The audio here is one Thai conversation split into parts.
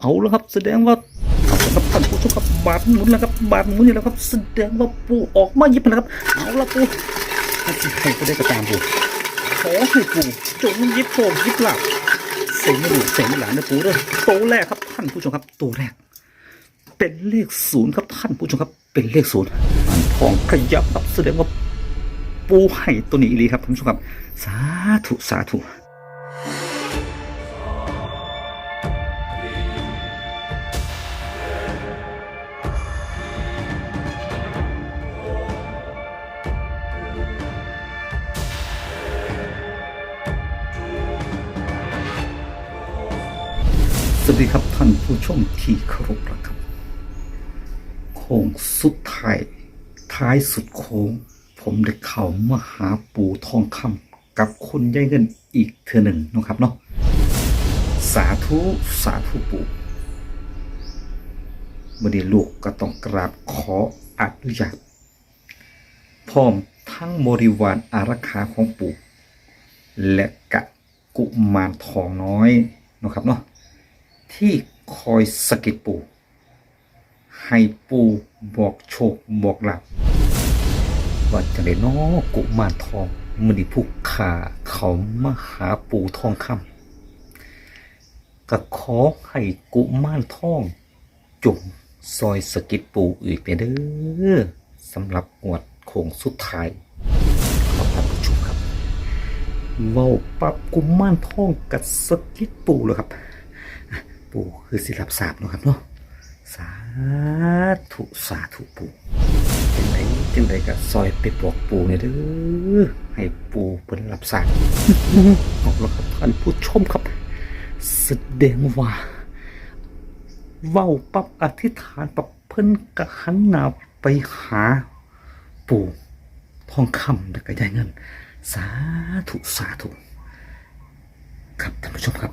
เอาแล้วครับ แสดงว่าเอาแล้วครับท่านผู้ชมครับบาดหมุนแล้วครับบาดหมุนนี่แล้วครับแสดงว่าปูออกมาหยิบแล้วครับเอาละปูถ้าจะให้ก็ได้ก็ตามปูขอให้ปูจงหยิบโชคหยิบลาบเสียงไม่ดูเสียงไม่หลานนะปูเด้อโตวแรกครับท่านผู้ชมครับตัวแรก เป็นเลขศูนย์ครับท่านผู้ชมครับ เป็นเลขศูนย์อันทองขยับครับแสดงว่าปูให้ตัวนี้อีหลีครับท่านผู้ชมครับ สาธุสาธุ ชมที่เคารพนะครับโค้งสุดท้ายท้ายสุดโค้ง ผมได้เข้ามาหาปู่ทองคำกับคนย่ายเงินอีกเทือหนึ่งนะครับเนาะสาธุสาธุปู่เมื่อดีลูกก็ต้องกราบขออนุญาตพร้อมทั้งบริวารอารักขาของปู่และกะกุมารทองน้อยนะครับเนาะที่ คอยสะกิดปูให้ปูบอกโชคบอกหลับว่าจะได้นอกุมารทองมือดีผู้ขาเขามาหาปูทองคำก็ขอให้กุมารทองจงซอยสะกิดปูอีกเด้อสำหรับงวดโค้งสุดท้ายขอบท่านผู้ชมครับเว้าปับกุมารทองกับสะกิดปูเลยครับ ปู่คือสิรับทราบเนาะครับเนาะสาธุสาธุปู่จังไดจังไดก็ซอยไปบอกปู่เนี่ยเด้อให้ปู่เพิ่นรับทราบเอาละครับท่านผู้ชมครับแสดงว่าเว้าปับอธิษฐานปับเพิ่นกะหันหน้าไปหาปู่ทองคำแล้วก็ได้เงิน สาธุสาธุครับท่านผู้ชมครับ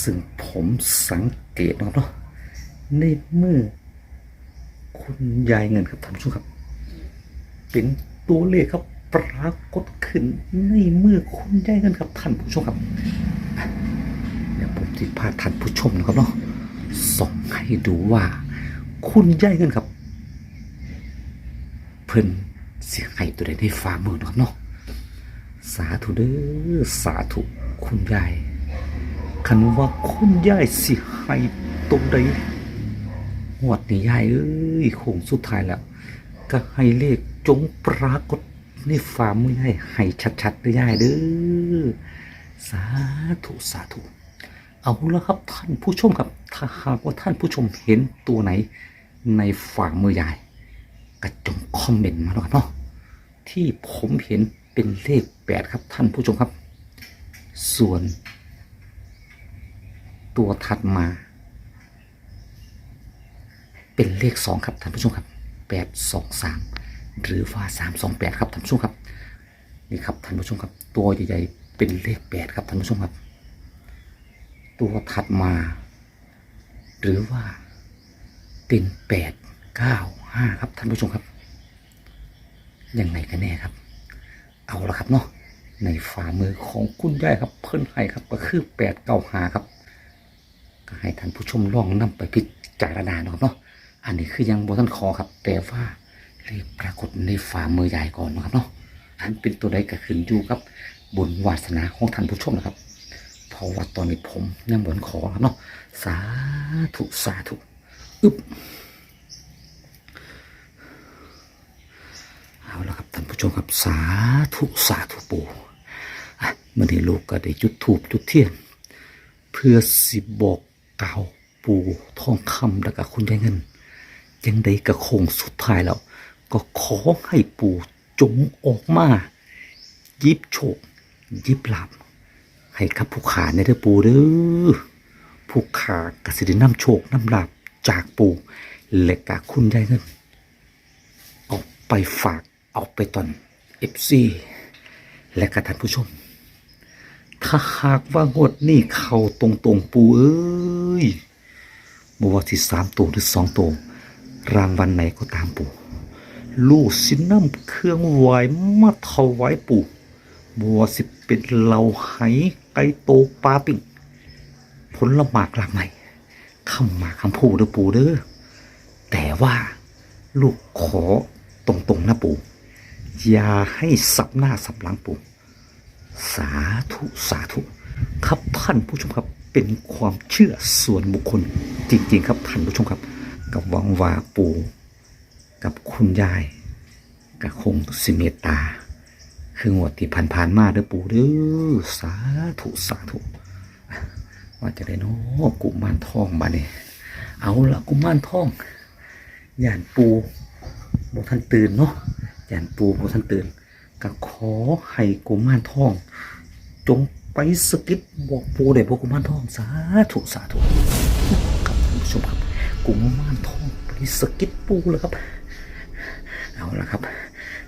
ซึ่งผมสังเกตนะครับเนาะในเมื่อคุณยายเงินครับท่านผู้ชมครับ เป็นตัวเลขครับปรากฏขึ้นในเมื่อคุณยายเงินครับท่านผู้ชมครับเดี๋ยวผมจะพาท่านผู้ชมนะครับเนาะส่องให้ดูว่า คุณยายเงินครับ เพิ่นเสียงไห้ตัวใดในฝ่ามือนะครับเนาะสาธุเด้อสาธุคุณยาย คันว่าคุณยายสิให้ตรงใดหวดนี่ยายเอ้ยโค้งสุดท้ายแล้ว ก็ให้เลขจงปรากฏในฝ่ามือยายให้ชัดๆเลยยายเด้อสาธุสาธุเอาละครับท่านผู้ชมครับ ถ้าหากว่าท่านผู้ชมเห็นตัวไหน ในฝ่ามือยายก็จงคอมเมนต์มาหน่อยเนาะที่ผมเห็นเป็นเลขแปดครับท่านผู้ชมครับ ส่วน ตัวถัดมา เป็นเลขสองครับท่านผู้ชมครับแปดสองสามหรือว่าสามสองแปดครับท่านผู้ชมครับนี่ครับท่านผู้ชมครับ ตัวใหญ่ๆเป็นเลขแปดครับท่านผู้ชมครับ ตัวถัดมา หรือว่าเป็นแปดเก้าห้าครับท่านผู้ชมครับยังไงกันแน่ครับ เอาละครับเนาะในฝ่ามือของคุณยายครับเพิ่นให้ครับก็คือแปดเก้าหาครับ ให้ท่านผู้ชมลองนำไปพิจารณาเนะครับเนาะอันนี้คือยังบนท่านคอครับ แต่ว่าเลขปรากฏในฝ่ามือใหญ่ก่อนนะครับเนาะอันเป็นตัวใดก็ขึ้นอยู่ครับบุญวาสนาของท่านผู้ชมนะครับเพราะว่าตอนนี้ผมยังบนขอครับเนาะสาธุสาธุอึบเอาละครับท่านผู้ชมครับสาธุสาธุปู่อะมื่อนี้ลูกก็ได้จุดถูปจุดเทียน เพื่อสิบอก กล่าวปูทองคำแล้วก็คุณยายเงิน ยังได้กระโคงสุดท้ายแล้ว ก็ขอให้ปูจงออกมายิบโชคยิบลาบให้กับผู้ขาในเด้อปูเด้อผู้ขากสิได้นำโชคน้ำลาบจากปูและกาคุณยายเงินเอาไปฝากเอาไปตอนเอฟซีและกระท่านผู้ชม ถ้าหากว่างวดนี้เข้าตรงตรงปูเอ้ยบว่าที่สามตัวหรือสองตัวรางวัลไหนก็ตามปูลูกสิน้ำเครื่องไหวมาถวายปูบัวสิเป็นเหล่าไหไก่โตปลาปิ่งผลหมากหลากใหม่คำหมาคำพูดเด้อปู่เด้อแต่ว่าลูกขอตรงๆนะปู่อย่าให้สับหน้าสับหลังปู่ สาธุสาธุครับท่านผู้ชมครับเป็นความเชื่อส่วนบุคคลจริงๆ ครับท่านผู้ชมครับ กับวังวาปู กับคุณยายก็คงสิเมตตา คืองวดที่ผ่านๆมาเด้อปู่เด้อสาธุสาธุว่าจะได้เน้อกุมารทองมาเนี่ยเอาละกุมารทองย่านปูบท่านตื่นเนาะย่านปูบท่านตื่น ก็ขอให้กุมารทอง จงไปสกิดบอกปูเด็กพวกกุมารทองสาธุสาธุครับท่านผู้ชมครับ กุมารทองไปสกิดปูแล้วครับ เอาละครับ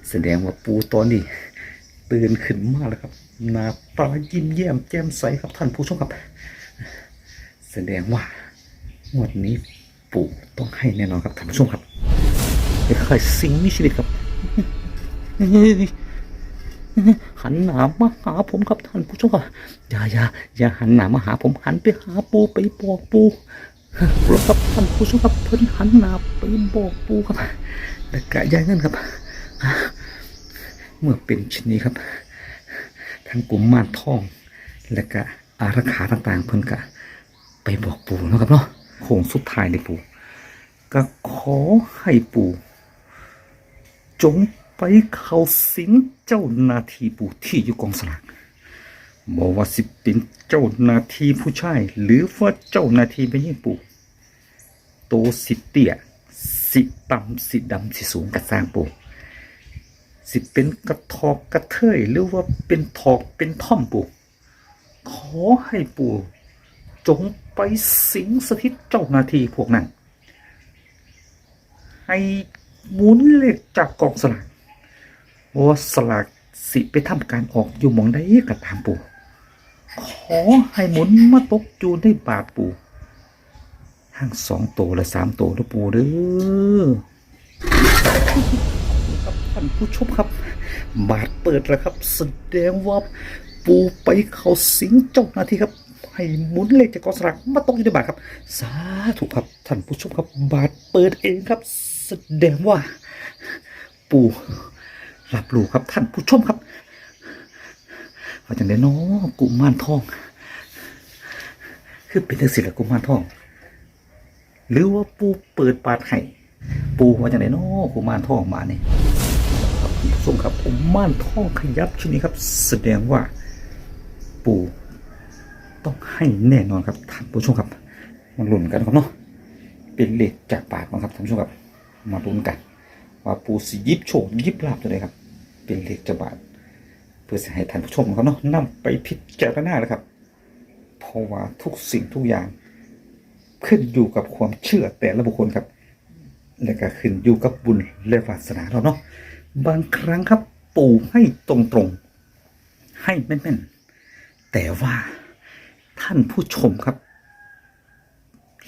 แสดงว่าปูตอนนี้ตื่นขึ้นมากแล้วครับหน้าตายิ้มแย้มแจ่มใสครับท่านผู้ชมครับ แสดงว่างวดนี้ปู่ต้องให้แน่นอนครับท่านผู้ชมครับเป็นใครสิ่งมีชีวิตครับ หันหนามาหาผมครับท่านผู้ชมครับอย่าอย่าอย่าหันหนามาหาผมหันไปหาปูไปบอกปูแล้วครับท่านผู้ชมครับเพิ่นหันหนาไปบอกปูครับแต่กะยายนั่นครับเมื่อเป็นเช่นนี้ครับทั้งกลุ่มมารทอง และก็อารักขาต่างๆ เพิ่นกะ ไปบอกปูนะครับเนาะโค้งสุดท้ายเลยปูก็ขอให้ปูจง ไปเข้าสิงเจ้าหนาทีปู่ที่อยู่กองสลากบอกว่าสิเป็นเจ้าหนาทีผู้ชายหรือว่าเจ้าหนาทีเป็นยิ่งปู่โตสิเตี้ยสิต่ำสิดำสิสูงกระสร้างปู่สิเป็นกระทอกกระเทยหรือว่าเป็นทอกเป็นท่อมปู่ขอให้ปู่จงไปสิงสถิตเจ้าหนาทีพวกนั้นให้หมุนเลขจากกองสลาก ว่าสลากสิไปทำการออกอยู่หมองได้กับตามปู่ขอให้หมุนมาตกอยู่ในบาทปู่ทั้งสองโตและสามโตัวนะปู่เด้อครับท่านผู้ชมครับ บาทเปิดแล้วครับแสดงว่าปูไปเขาสิงเจ้าหน้าที่ครับ ให้หมุนเลขจากกองสลากมาตกอยู่ในบาทครับ สาธุครับท่านผู้ชมครับ บาทเปิดเองครับ แสดงว่า ปู่ รับรู้ครับท่านผู้ชมครับว่าจังไดเนาะกุมารทอง คือเป็นจังสิละกุมารทอง หรือว่าปูเปิดปาดให้ปูว่าจังไดเนาะกุมารทองมาเนี่ยครับท่านผู้ชมครับกุมารทองขยับชุดนี้ครับ แสดงว่า ปูต้องให้แน่นอนครับท่านผู้ชมครับมาลุ้นกันครับเนาะเป็นเลขจากปากนะครับท่านผู้ชมครับมาลุ้นกัน ว่าปูสิยิบโชคยิบลาบตัวใดครับ เป็นเลขจะบาทเพื่อให้ท่านผู้ชมเขาเนาะนำไปพิจารณาเลยครับ เพราะว่าทุกสิ่งทุกอย่าง ขึ้นอยู่กับความเชื่อแต่ละบุคคลครับ และก็ขึ้นอยู่กับบุญและวาสนาเราเนาะบางครั้งครับ ปู่ให้ตรงๆ ให้แม่นๆ แต่ว่าท่านผู้ชมครับ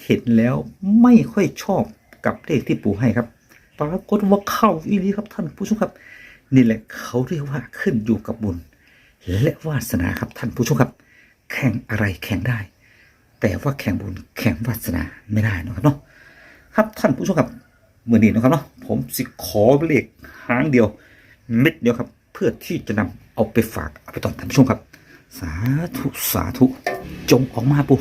เห็นแล้วไม่ค่อยชอบกับเลขที่ปู่ให้ครับ ปรากฏว่าเข้าอีลีครับท่านผู้ชมครับ นี่แหละเขาเรียกว่าขึ้นอยู่กับบุญ และวาสนาครับท่านผู้ชมครับ แข่งอะไรแข่งได้ แต่ว่าแข่งบุญแข่งวาสนาไม่ได้นะครับเนาะครับท่านผู้ชมครับเมือนี้นะครับเนาะผมสิขอเลขหางเดียวเม็ดเดียวครับ เพื่อที่จะนำเอาไปฝากเอาไปต่อท่านผู้ชมครับ สาธุสาธุจงออกมาปู่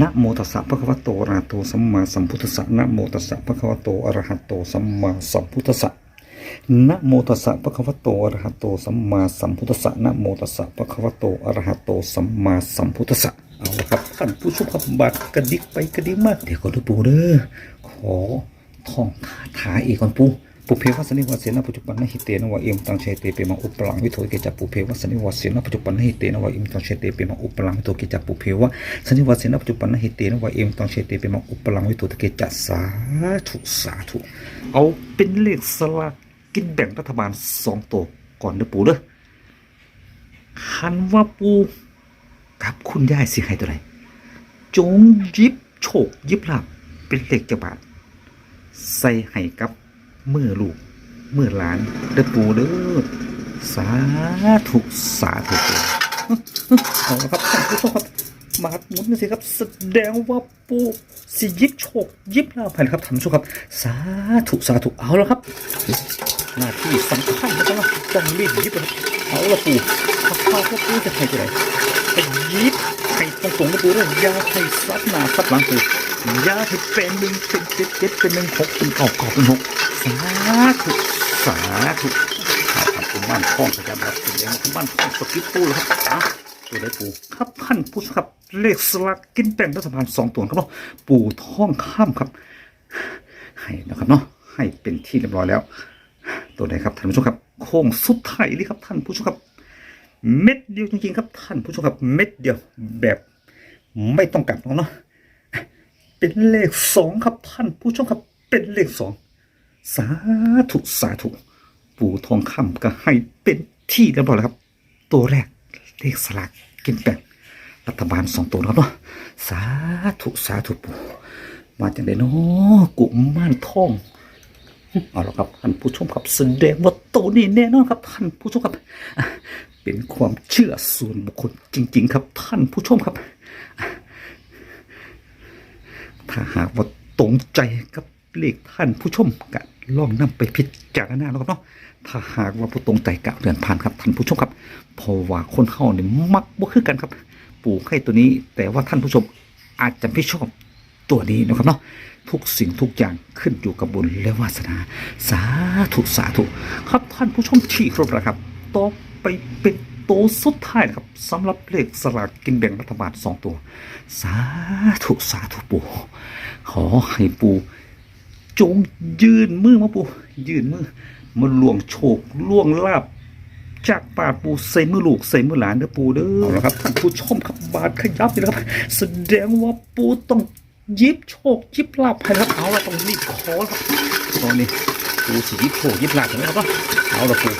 นะโมตัสสะภะคะวะโตอะระหะโตสัมมาสัมพุทธัสสะนะโมตัสสะภะคะวะโตอะระหะโตสัมมาสัมพุทธัสสะนะโมตัสสะภะคะวะโตอะระหะโตสัมมาสัมพุทธัสสะนะโมตัสสะภะคะวะโตอะระหะโตสัมมาสัมพุทธัสสะเอาละครับท่านผู้ชมครับบัตรกระดิกไปกระดิกมาเดี๋ยวก็ดูปูเด้อขอท่องคาถาอีกก่อนปู ปุเพวัสนิวัสเสนะปัจจุบันนหิเตนวะเอมตังเชเตเปมังอุปลังวิโทเกจัปปุเพวัสนิวัสเสนะปัจจุบันนหิเตนวะเอมตังเชเตเปมังอุปลังวิโทเกจัปปุเพวะสนิวัสเสนะปัจจุบันนหิเตนวะเอมตังเชเตเปมังอุปลังวิโทเกจัสาธุสาธุเอาเป็นเลขสลากกินแบ่งรัฐบาลสองตัวก่อนเด้อปูเด้อคันว่าปูกับคุณยายสิให้ตัวไหนจงยิบโชคหยิบหลาบเป็นเลขจะบาทใส่ให้กับ มือลูกมือหลานเด้อปูเด้อสาธุสาธุเอาละครับท่านผู้ชมครับมาหมุนสิครับแสดงว่าปูสิยิบโชคยิบลาภนะครับท่านผู้ชมครับ สาธุสาธุเอาล้วครับหน้าที่สำคัญนะครับต้องรีบยิบนะครับเอาละปูถ้าเข้าก็ปูจะให้จะไหน ให้ยิบให้ตรงตรงๆนะปูด้วยอยาให้ซัดหนาซัดหลังปูยาให้เป็นหนึ่งเป็นเจ็ดเจ็ดเป็นหนึ่งหกเป็นเก้าเก้าเป็นหกสาธุสาธุเอาครับคุณบ้านคล้องประจำรับเป็นยังคุณบ้านคล้องสกิปปูแล้วครับอะตัวได้ปูครับท่านผู้ชมครับเลขสลักกินแบ่งรัฐบาลสองตัวครับเนาะปูท่องข้ามครับให้นะครับเนาะให้เป็นที่เรียบร้อยแล้ว ตัวไหนครับท่านผู้ชมครับ โค้งสุดท้ายเลยครับท่านผู้ชมครับ เม็ดเดียวจริงๆครับท่านผู้ชมครับเม็ดเดียวแบบไม่ต้องกลับเนาะเป็นเลขสองครับท่านผู้ชมครับเป็นเลขสองสาธุสาธุปู่ทองคำก็ให้เป็นที่เรียบร้อยแล้วครับ ตัวแรกเลขสลากกินแบ่งรัฐบาลสองตัวแล้วเนาะสาธุสาธุปู่มาจากไหนเนาะกุม่านทองเอาละครับท่านผู้ชมครับแสดงว่าตัวนี้แน่นอนครับท่านผู้ชมครับ เป็นความเชื่อส่วนบุคคลจริง ๆ ครับท่านผู้ชมครับ ถ้าหากว่าตรงใจกับเลขท่านผู้ชมก็ลองนำไปพิจารณาแล้วครับเนาะถ้าหากว่าผู้ตรงใจกะเดือนผ่านครับท่านผู้ชมครับเพราะว่าคนเฮาเนี่ยมักบ่คือกันครับ ปลูกให้ตัวนี้ แต่ว่าท่านผู้ชมอาจจะไม่ชอบตัวนี้นะครับเนาะทุกสิ่งทุกอย่างขึ้นอยู่กับบุญและวาสนา สาธุสาธุครับท่านผู้ชมที่ครบแล้วครับต่อ ไปเป็นโตสุดท้ายนะครับสำหรับเลขสลากกินแบ่งรัฐบาลสองตัว สาธุสาธุปู่ขอให้ปู่จงยืนมือมาปู่ยืนมือมาล่วงโชคล่วงลาบจากป่าปูใส่มือลูกใส่มือหลานเด้อปูเด้อเอาละครับท่านผู้ชมครับบาดขยับนี่นะครับ แสดงว่าปูต้องยิบโชคยิบลาบให้ครับเอาละต้องรีบขอแล้วครับตอนนี้ปูสิยิบโชคยิบลาบกันแล้วครับเอาละปู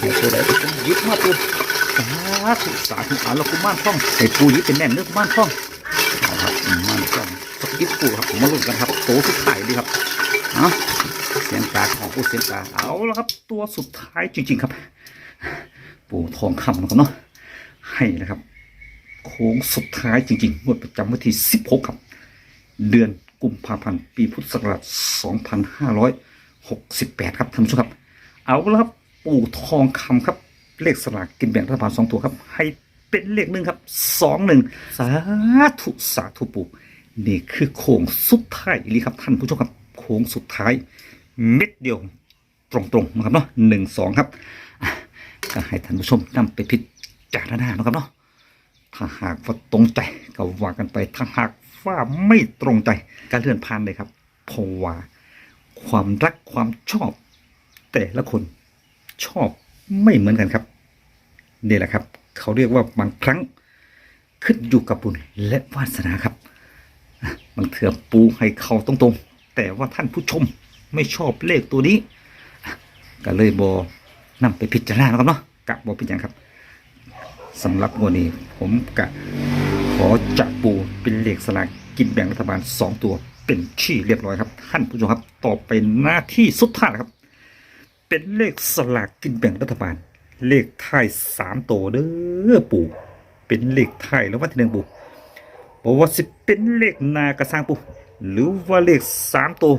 เอาตัวไหนปูยิบมาปูสาธุสาธุเอาละปูม่านท่องไอ้ปูยิบเป็นแน่นเนื้อม่านท่องเอาครับม่านท่องสักยิบปูครับผมมาลุ้นกันครับโตสุดท้ายดีครับเอาเสียงตาของปูเสียงตาเอาละครับ ตัวสุดท้ายจริง ๆครับ ปูทองคำนะครับเนาะให้นะครับ โค้งสุดท้ายจริงๆงวดประจำวันที่16ครับ เดือนกุมภาพันธ์ปีพุทธศักราช 2568 ครับท่านผู้ชมครับ เอาละครับ ปู่ทองคำครับ เลขสลากกินแบ่งรัฐบาลสองตัวครับ ให้เป็นเลขหนึ่งครับสองหนึ่งสาธุสาธุปู่นี่คือโค้งสุดท้ายนี่ครับท่านผู้ชมครับโค้งสุดท้าย เม็ดเดียวตรงๆนะครับเนาะหนึ่งสองครับก็ให้ท่านผู้ชมนำไปพิจารณานะครับเนาะถ้าหากว่าตรงใจก็ว่ากันไปถ้าหากว่าไม่ตรงใจก็เลื่อนผ่านเลยครับเพราะว่าความรักความชอบแต่ละคน ชอบไม่เหมือนกันครับนี่แหละครับ เขาเรียกว่าบางครั้งขึ้นอยู่กับบุญและวาสนาครับบางเถื่อปูให้เขาตรงๆ แต่ว่าท่านผู้ชมไม่ชอบเลขตัวนี้ ก็เลยบอนำไปพิจารณาแล้วครับเนาะกะบอเป็นอย่างครับสำหรับวันนี้ ผมกะขอจับปูเป็นเลขสลากกินแบ่งรัฐบาลสองตัวเป็นที่เรียบร้อยครับ ท่านผู้ชมครับ ต่อไปหน้าที่สุดท้ายครับ เป็นเลขสลากกินแบ่งรัฐบาล เลขท้ายสามตัวเด้อปู่เป็นเลขท้ายแล้ววันที่หนึ่งปู่บอกว่าสิเป็นเลขนากระซังปู่หรือว่าเลขสามตัว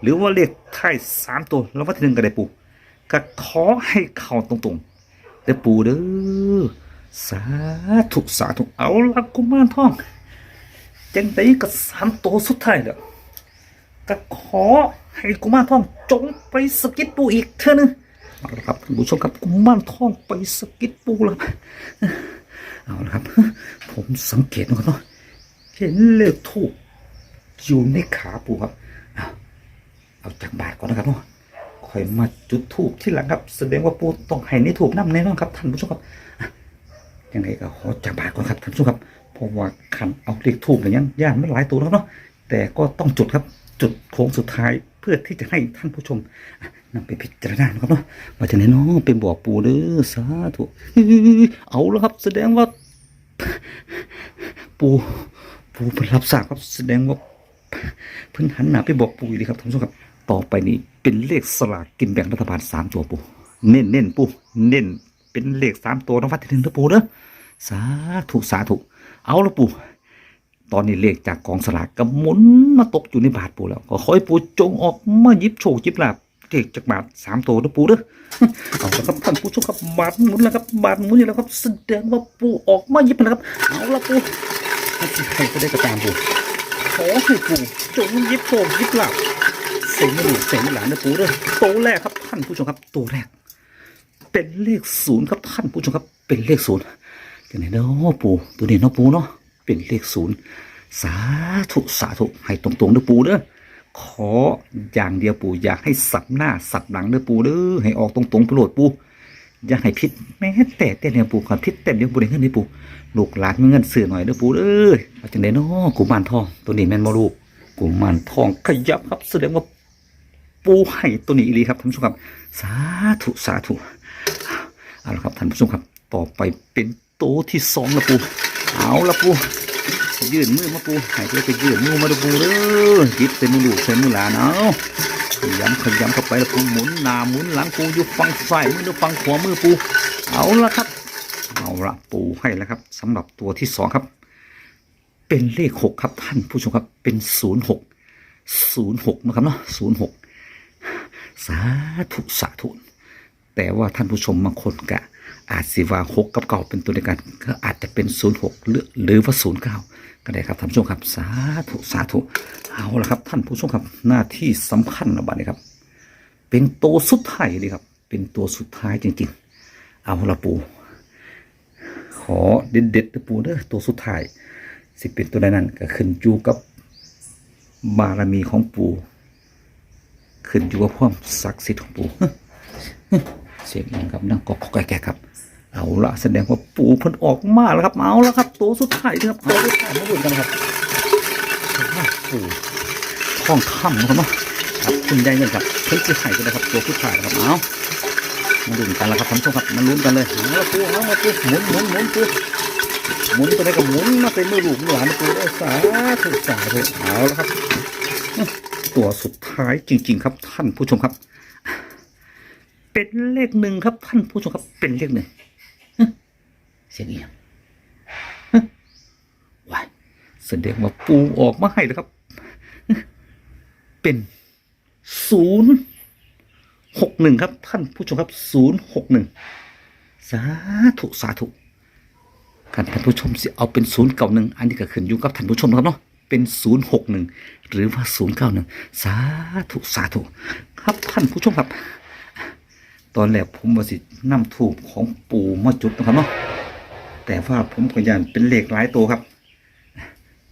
หรือว่าเลขท้ายสามตัวแล้ววันที่หนึ่งก็ได้ปู่ก็ขอให้เข้าตรงๆเด้อปู่เด้อสาธุสาธุเอาละกุมารทองจังไดก็สามตัวสุดท้ายแล้วก็ขอ ให้กุมารทองจงไปสกิดปูอีกเท่านึงเอาละครับท่านผู้ชมครับกุมารทองไปสกิดปูแล้วเอาละครับ ผมสังเกตนะครับเนาะเห็นเลขทูบอยู่ในขาปูครับอ้าเอาจากบาทก่อนนะครับเนาะค่อยมาจุดทูบที่หลังครับแสดงว่าปูต้องให้ในทูบน้ำแน่นอนครับท่านผู้ชมครับยังไงก็ขอจากบาทก่อนครับท่านผู้ชมครับเพราะว่าขันเอาเลขทูบอะไรยังย่านไม่หลายตัวแล้วเนาะแต่ก็ต้องจุดครับจุดโค้งสุดท้าย เพื่อที่จะให้ท่านผู้ชมอะนำไปพิจารณาครับเนาะว่าจะไหนเนาะเป็นบอกปูเด้อสาธุเอาแล้วครับ แสดงว่า ปูปูเป็นรับทราบครับ แสดงว่าเพิ่นหันหน้าไปบอกปู่เลยครับท่านผู้ชมครับ ต่อไปนี้เป็นเลขสลากกินแบ่งรัฐบาลสามตัวปู่เน้นเน้นปู่เน้นเป็นเลขสามตัวน้องวัดที่หนึ่งนะปู่เด้อสาธุสาธุเอาละปู่ ตอนนี้เลขจากกองสลากก็หมุนมาตกอยู่ในบาทปูแล้ว ก็ขอให้ปูจงออกมายิบโชคยิบลาบเลขจากบาทสามตัวนะปูเด้อเอาละครับท่านผู้ชมครับบาทหมุนแล้วครับบาทหมุนอยู่แล้วครับแสดงว่าปูออกมายิบแล้วครับเอาละปูใครก็ได้กระตามปูขอให้ปูจงยิบโชคยิบลาบเสียงไม่ดูเสียงไม่หลานนะปูเด้อตัวแรกครับท่านผู้ชมครับตัวแรก เป็นเลขศูนย์ครับท่านผู้ชมครับเป็นเลขศูนย์กันไหนเนาะปูตัวนี้เนาะปูเนาะ เป็นเลขศูนย์สาธุสาธุให้ตรงๆเด้อปูเด้อขออย่างเดียวปูอยากให้สับหน้าสับหลังเด้อปูเด้อให้ออกตรงๆไปโปรดปูอย่าให้พิษแม้แต่แต่เนี่ยปูความพิษแต่เดียวปูได้เงินนี่ปู่ลูกหลานมีเงินซื้อหน่อยเด้อปูเด้อเอาจังไดเนาะกุมารทองตัวนี้แม่นบ่ลูกกุมารทองขยับครับแสดงว่าปูให้ตัวนี้อีหลีครับท่านผู้ชมครับ สาธุสาธุเอาละครับท่านผู้ชมครับ ต่อไปเป็นโตที่สองละปู เอาละปูยื่นมือมาปูให้ไปไปยื่นมือมาดูปูเด้อหยิบเป็มือลูเป็มือหลานเอาขยำขยำเข้าไปละปูหมุนหน้าหมุนหลังปูอยู่ฝั่งซ้ายมือหรือฝั่งขวามือปู เอาละครับ เอาละปูให้แล้วครับสำหรับตัวที่สองครับ เป็นเลขหกครับท่านผู้ชมครับเป็นศูนย์หกศูนย์หกนะครับเนาะศูนย์หกสาธุสาธุแต่ว่าท่านผู้ชมบางคนก็ อาจสิว่าหกกับเก่าเป็นตัวเดียวกัน ก็อาจจะเป็นศูนย์หกหรือหรือว่าศูนย์เก้าก็ได้ครับท่านผู้ชมครับสาธุสาธุเอาละครับ ท่านผู้ชมครับหน้าที่สำคัญนะบัดนี้ครับ เป็นตัวสุดท้ายเลยครับ เป็นตัวสุดท้ายจริง ๆ เอาละปูขอเด็ดเด็ดปูเด้อตัวสุดท้ายสิเป็นตัวใดนั้นก็ขึ้นอยู่กับบารมีของปู่ขึ้นอยู่กับความศักดิ์สิทธิ์ของปู่เสียงดังครับนั่งก็แก่ครับ เอาละแสดงว่าปู่เพิ่นออกมาแล้วครับเอาแล้วครับ ตัวสุดท้ายนะครับตัวสุดท้ายมาดูกันครับปู่ท้องค่ำนะครับเนาะครับคุณยายเงินครับเพิ่นจะให้กันนะครับ ตัวสุดท้ายนะครับเอามาดูกันแล้วครับท่านผู้ชมครับมาลุ้นกันเลยเอาละปูเอามาปูหมุนหมุนหมุนปูหมุนไปไหนก็หมุนมาเป็นมือลูกมือหลานปูได้สาธุสาธุเอาละครับ ตัวสุดท้ายจริง ๆ ครับ ท่านผู้ชมครับ เป็นเลขหนึ่งครับท่านผู้ชมครับเป็นเลขหนึ่ง เสียงเอียงว้ายแสดงว่าปูออกมาให้แล้วครับ เป็นศูนย์หกหนึ่งครับ ท่านผู้ชมครับศูนย์หกหนึ่งสาธุสาธุการท่านผู้ชมสิเอาเป็นศูนย์เก่าหนึ่งอันนี้ก็ขึ้นอยู่กับท่านผู้ชมครับเนาะเป็นศูนย์หกหนึ่งหรือว่าศูนย์เก้าหนึ่งสาธุสาธุครับท่านผู้ชมครับ ตอนแรกผมว่าสินำถูกของปูมาจุดนะครับเนาะ แต่ว่าผมก็ยันเป็นเลขหลายตัวครับ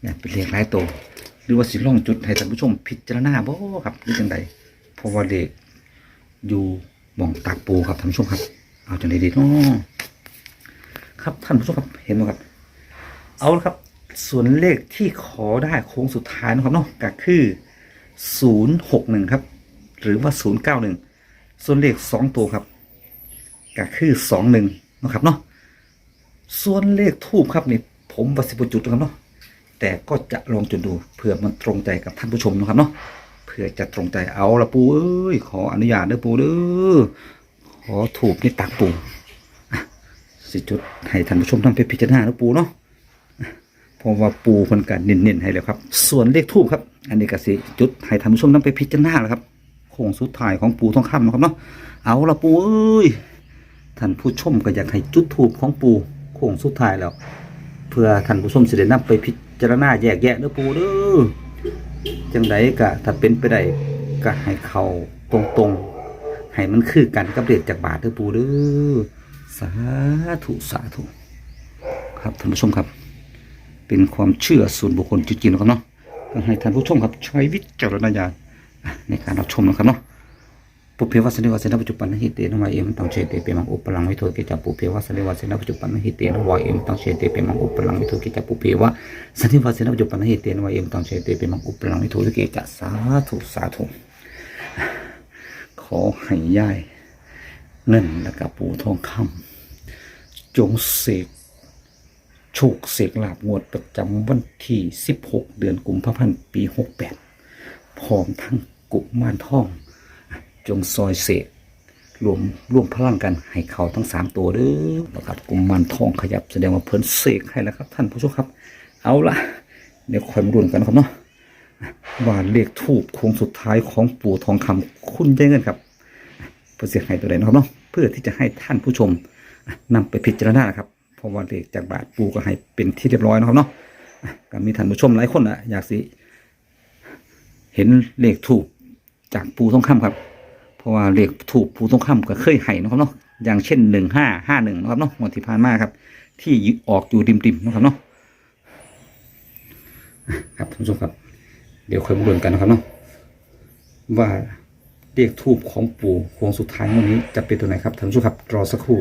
ยันเป็นเลขหลายตัวหรือว่าสิล่องจุดให้ท่านผู้ชมพิจารณาบ่ครับหรือจังใดเพราะว่าเลขอยู่หมองตากปูครับท่านผู้ชมครับ เอาจังใดดีเนาะครับท่านผู้ชมครับเห็นไหมครับ เอาละครับ ส่วนเลขที่ขอได้โค้งสุดท้ายนะครับเนาะก็คือศูนย์หกหนึ่งครับ หรือว่าศูนย์เก้าหนึ่งส่วนเลขสองตัวครับก็คือสองหนึ่งนะครับเนาะ ส่วนเลขทูบครับนี่ผมวัสิบจุดนะครับเนาะแต่ก็จะลองจุดดูเผื่อมันตรงใจกับท่านผู้ชมนะครับเนาะเผื่อจะตรงใจเอาละปูเอ้ยขออนุญาตเด้อปูเด้อขอถูกนี่ตักปูสิจุดให้ท่านผู้ชมทั้งไปพิจารณาแล้วปูเนาะเพราะว่าปูคนกันเน้นๆให้แล้วครับ ส่วนเลขทูบครับ อันนี้ก็สิจุดให้ท่านผู้ชมทั้งไปพิจารณาแล้วครับโค้งสุดท้ายของปูทองคำนะครับเนาะเอาละปูเอ้ยท่านผู้ชมก็อยากให้จุดทูบของปู โค้งสุดท้ายแล้ว เพื่อท่านผู้ชมสิได้นำไปพิจารณาแยกแยะเด้อปูเด้อจังไดก็ถ้าเป็นไปได้ก็ให้เขาตรงๆ ให้มันคือกันกับเด็ดจากบาทเด้อปูเด้อสาธุสาธุครับท่านผู้ชมครับ เป็นความเชื่อส่วนบุคคลจริงๆนะครับเนาะก็ให้ท่านผู้ชมครับใช้วิจารณญาณในการรับชมนะครับเนาะ ปุเพวัสเนวัสนปัจจุบันหิเตนวายเอ็มตังเชเตเปมังอุปลังวิโทกิจปุเพวัสเนวัสนปัจจุบันหิเตนวายเอ็มตังเชเตเปมังอุปลังวิโทกิจปุเพวะสันนิวัสนปัจจุบันหิเตนวายเอ็มตังเชเตเปมังอุปลังวิโทกิจสาธุสาธุขอให้ย่ายเงินและกับปูทองคำจงเสกโชคเสกลาบงวดประจำวันที่ 16 เดือนกุมภาพันธ์ปี 68พร้อมทั้งกุมารทอง จงซอยเสกรวมร่วมพลังกันให้เขาทั้งสามตัวเด้อนะครับกุมารทองขยับแสดงว่าเพิ่นเสกให้แล้วครับ ท่านผู้ชมครับ เอาละเดี๋ยวคอยมาดูกันนะครับเนาะว่าเลขทูบโค้งสุดท้ายของปู่ทองคำคุณได้เงินครับเพื่อเสียให้ตัวใดนะครับเนาะเพื่อที่จะให้ท่านผู้ชมนำไปพิจารณานะครับเพราะว่าเลขจากบาทปู่ก็ให้เป็นที่เรียบร้อยนะครับเนาะก็มีท่านผู้ชมหลายคนนะอยากสิเห็นเลขถูกจากปูทองคำครับ เพราะว่าเลขถูกปูทองคำก็เคยให้นะครับเนาะอย่างเช่นหนึ่งห้าห้าหนึ่งนะครับเนาะงวดที่ผ่านมาครับ ที่ออกอยู่ริมๆนะครับเนาะครับท่านผู้ชมครับ เดี๋ยวค่อยมาดูกันนะครับเนาะว่าเลขทูบของปู่วงสุดท้ายวันนี้จะเป็นตัวไหนครับท่านผู้ชมครับรอสักครู่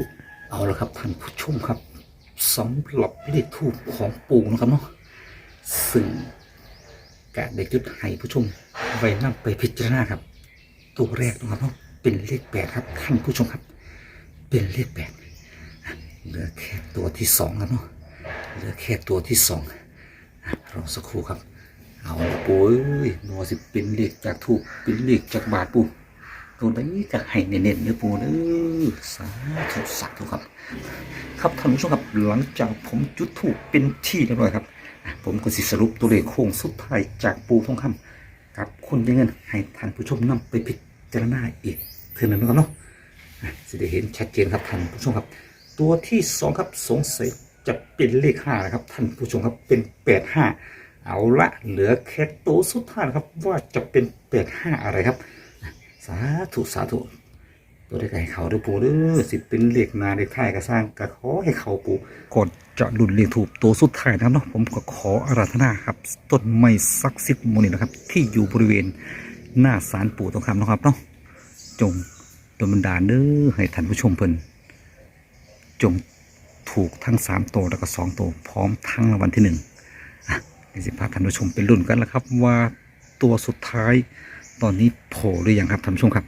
เอาละครับท่านผู้ชมครับสำหรับเลขทูบของปู่นะครับเนาะซึ่งกะได้จุดให้ผู้ชมไว้นำไปพิจารณาครับ ตัวแรกนะครับเนาะเป็นเลขแปดครับท่านผู้ชมครับ เป็นเลขแปดเหลือแค่ตัวที่สองครับเนาะเหลือแค่ตัวที่สองอะรอสักครู่ครับ เอาละปูเอ้ยนัวสิเป็นเลขจากถูกเป็นเลขจากบาทปูตัวนี้จะให้เน้นๆเนื้อปูเด้อสาธุสาธุครับ ครับท่านผู้ชมครับหลังจากผมจุดถูกเป็นที่เรียบร้อยครับ ผมก็สิสรุปตัวเลขโค้งสุดท้ายจากปูทองคำกับคุณยังเงินให้ท่านผู้ชมนำไปพิจารณาอีกเท่านั้นนะครับเนาะจะได้เห็นชัดเจนครับท่านผู้ชมครับ ตัวที่สองครับสงสัยจะเป็นเลขห้านะครับ ท่านผู้ชมครับเป็นแปดห้าเอาละเหลือแค่ตัวสุดท้ายนครับ ว่าจะเป็นแปดห้าอะไรครับ สาธุสาธุตัวได้ไก่เขาด้วยปูเด้อสิเป็นเหล็กนาเหล็กท้ายก็สร้างก็ขอให้เขาปูก่อนจะหลุดเล็กถูกตัวสุดท้ายนะครับเนาะผมก็ขออาราธนาครับต้นไม้ศักดิ์สิทธิ์มูลนี้นะครับ ที่อยู่บริเวณ หน้าศาลปู่ทองคำนะครับเนาะจงดลบันดาลเด้อให้ท่านผู้ชมเพิ่นจงถูกทั้งสามตัวแล้วก็สองตัวพร้อมทั้งรางวัลที่หนึ่งอะนี่สิพาท่านผู้ชมไปลุ้นกันแล้วครับ ว่าตัวสุดท้ายตอนนี้โผล่หรือยังครับท่านผู้ชมครับ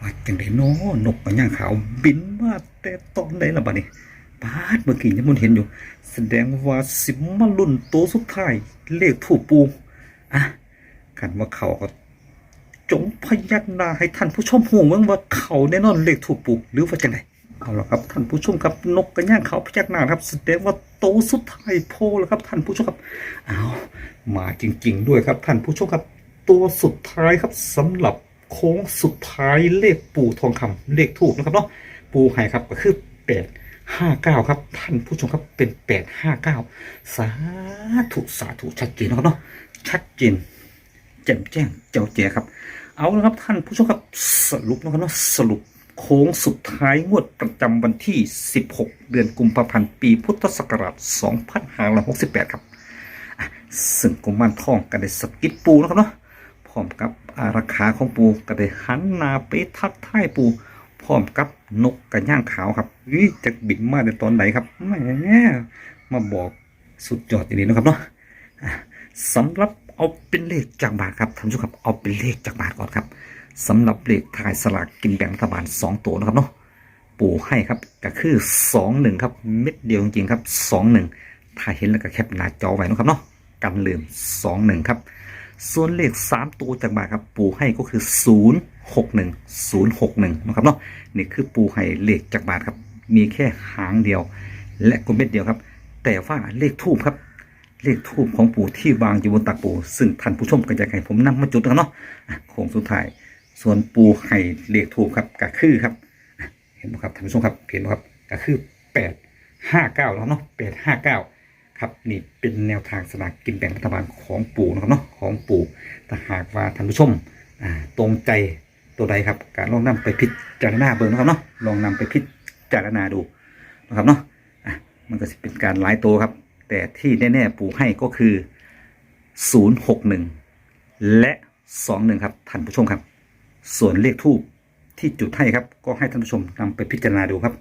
ว่าจังไดโนนกปัญญางขาวบินมาแต่ตอนไหนล่ะบัดนี้ปาดเมื่อกี้ยังมันเห็นอยู่ แสดงว่าสิมาลุ่นตัวสุดท้ายเลขถูกปูอะ กันว่าเขาก็จงพยักหน้าให้ท่านผู้ชมหูเมืองว่าเขาแน่นอนเลขถูกปูหรือว่าจังไดเอาละครับท่านผู้ชมครับนกกระย่างเขาพยักหน้าครับแสดงว่าโตสุดท้ายโพแล้วครับท่านผู้ชมครับเอามาจริง ๆ ด้วยครับท่านผู้ชมครับ ตัวสุดท้ายครับสำหรับโค้งสุดท้ายเลขปู่ทองคำเลขถูกนะครับเนาะปูให้ครับก็คือแปดห้าเก้าครับ ท่านผู้ชมครับเป็นแปดห้าเก้าสาธุสาธุชัดเจนนะครับเนาะชัดเจน จ่มแจ้งเจ้าแจ๋ครับ เอาละครับท่านผู้ชมครับสรุปนะครับเนาะสรุปโค้งสุดท้ายงวดประจำวันที่ 16 เดือนกุมภาพันธ์ปีพุทธศักราช 2568 ครับซึ่งกุมารทองก็ได้สกิดปูนะครับเนาะพร้อมกับอาราคาของปูก็ได้หันนาไปทักท้ายปู พร้อมกับนกกระย่างขาวครับวิจะบินมาในตอนไหนครับแหมมาบอกสุดยอดอย่างนี้นะครับเนาะสำหรับ เอาเป็นเลขจากบาทครับท่านผู้ชมครับเอาเป็นเลขจากบาทก่อนครับสำหรับเลขทายสลากกินแบ่งรัฐบาลสองตัวนะครับเนาะปู่ให้ครับก็คือสองหนึ่งครับเม็ดเดียวจริงๆครับสองหนึ่งถ้าเห็นแล้วก็แคปหน้าจอไว้นะครับเนาะกันลืมสองหนึ่งครับ ส่วนเลขสามตัวจากบาทครับ ปู่ให้ก็คือศูนย์หกหนึ่งศูนย์หกหนึ่งนะครับเนาะนี่คือปู่ให้เลขจากบาทครับ มีแค่หางเดียว และก็เม็ดเดียวครับ แต่ว่าเลขทูบครับ เลขทูบของปู่ที่วางอยู่บนตักปู่ซึ่งท่านผู้ชมก็จะให้ผมนำมาจุดนะครับเนาะโค้งสุดท้าย ส่วนปู่ให้เลขทูบครับก็คือครับ เห็นไหมครับท่านผู้ชมครับเห็นไหมครับก็คือแปดห้าเก้าแล้วเนาะแปดห้าเก้าครับนี่เป็นแนวทางสลากกินแบ่งรัฐบาลของปู่นะครับเนาะของปู่ถ้าหากว่าท่านผู้ชมตรงใจตัวใดครับการลองนำไปพิจารณาเบิ่งนะครับเนาะลองนำไปพิจารณาดูนะครับเนาะอะมันก็จะเป็นการหลายตัวครับ แต่ที่แน่ๆปู่ให้ก็คือศูนย์หกหนึ่งและสองหนึ่งครับท่านผู้ชมครับ ส่วนเลขทูบที่จุดให้ครับ ก็ให้ท่านผู้ชมนำไปพิจารณาดูครับ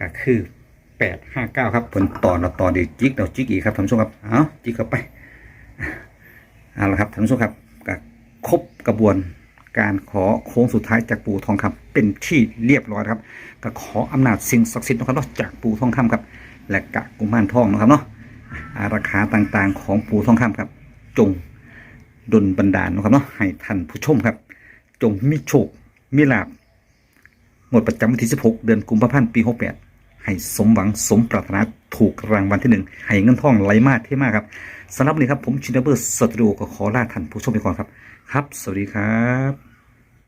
ก็คือแปดห้าเก้าครับผลต่อเราต่อดีจิกเราจิกอีกครับท่านผู้ชมครับเอาจิกเข้าไปเอาละครับท่านผู้ชมครับก็ครบกระบวนการขอโค้งสุดท้ายจากปู่ทองคำเป็นที่เรียบร้อยครับ ก็ขออำนาจสิ่งศักดิ์สิทธิ์นะครับนาะจากปู่ทองคำครับ และกะกุมารทองนะครับเนาะ อาราคาต่างๆ ของปู่ทองคำครับ จงดลบันดาลนะครับเนาะให้ท่านผู้ชมครับ จงมีโชคมีลาบหมดประจำวันที่ 16 เดือนกุมภาพันธ์ปี 68 ให้สมหวังสมปรารถนาถูกรางวัลที่หนึ่งให้เงินทองไหลมาเท่มากครับสำหรับวันนี้ครับผมชินเบอร์สตูดิโอก็ขอลาท่านผู้ชมไปก่อนครับ ครับ สวัสดีครับ